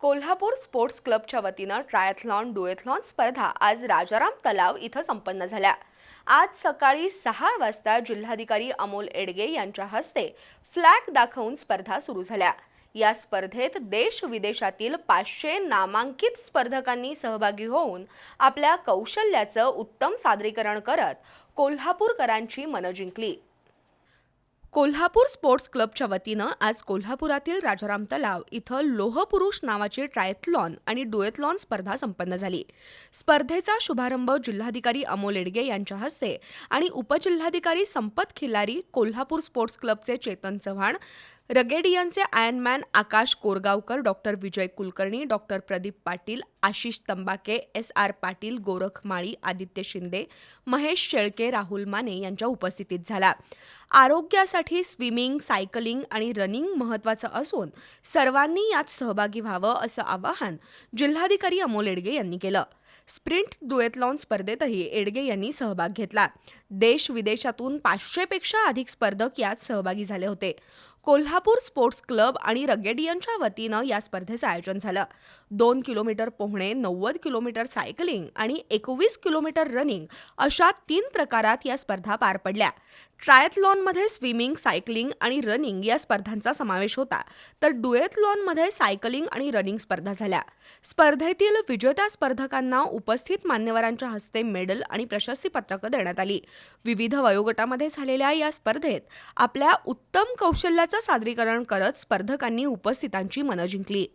Kolhapur sports क्लबच्या वतीनं triathlon डुएथलॉन स्पर्धा आज राजाराम तलाव इथं संपन्न झाल्या. आज सकाळी सहा वाजता जिल्हाधिकारी अमोल एडगे यांच्या हस्ते फ्लॅग दाखवून स्पर्धा सुरू झाल्या. या स्पर्धेत देश विदेशातील पाचशे नामांकित स्पर्धकांनी सहभागी होऊन आपल्या कौशल्याचं उत्तम सादरीकरण करत कोल्हापूरकरांची मनं जिंकली. कोल्हापूर स्पोर्ट्स क्लबच्या वतीनं आज कोल्हापुरातील राजाराम तलाव इथं लोहपुरुष नावाची ट्रायथलॉन आणि डुएथलॉन स्पर्धा संपन्न झाली. स्पर्धेचा शुभारंभ जिल्हाधिकारी अमोल एडगे यांच्या हस्ते आणि उपजिल्हाधिकारी संपत खिलारी कोल्हापूर स्पोर्ट्स क्लबचे Chetan Chavan रगेडियनचे Ironman Akash Korgaonkar doctor Vijay Kulkarni doctor Pradeep Patil Ashish Tambake S. R. Patil Gorakh Mali Aditya Shinde Mahesh Shelke Rahul Mane यांच्या उपस्थितीत झाला. आरोग्यासाठी स्विमिंग सायकलिंग आणि रनिंग महत्त्वाचं असून सर्वांनी यात सहभागी व्हावं असं आवाहन जिल्हाधिकारी अमोल एडगे यांनी केलं. स्प्रिंट दुएतलॉन स्पर्धेतही एडगे यांनी सहभाग घेतला. देश विदेशातून पाचशेपेक्षा अधिक स्पर्धक यात सहभागी झाले होते. कोल्हापूर स्पोर्ट्स क्लब आणि रगेडियनच्या वतीनं या स्पर्धेचं आयोजन झालं. दोन किलोमीटर पोहणे नव्वद किलोमीटर सायकलिंग आणि एकवीस किलोमीटर रनिंग अशा तीन प्रकारात या स्पर्धा पार पडल्या. ट्रायथलॉनमध्ये स्विमिंग सायकलिंग आणि रनिंग या स्पर्धांचा समावेश होता. तर डुएथलॉनमध्ये सायकलिंग आणि रनिंग स्पर्धा झाल्या. स्पर्धेतील विजेत्या स्पर्धकांना उपस्थित मान्यवरांच्या हस्ते मेडल आणि प्रशस्तीपत्रकं देण्यात आली. विविध वयोगटामध्ये झालेल्या या स्पर्धेत आपल्या उत्तम कौशल्याचं सादरीकरण करत स्पर्धकांनी उपस्थितांची मनं जिंकली.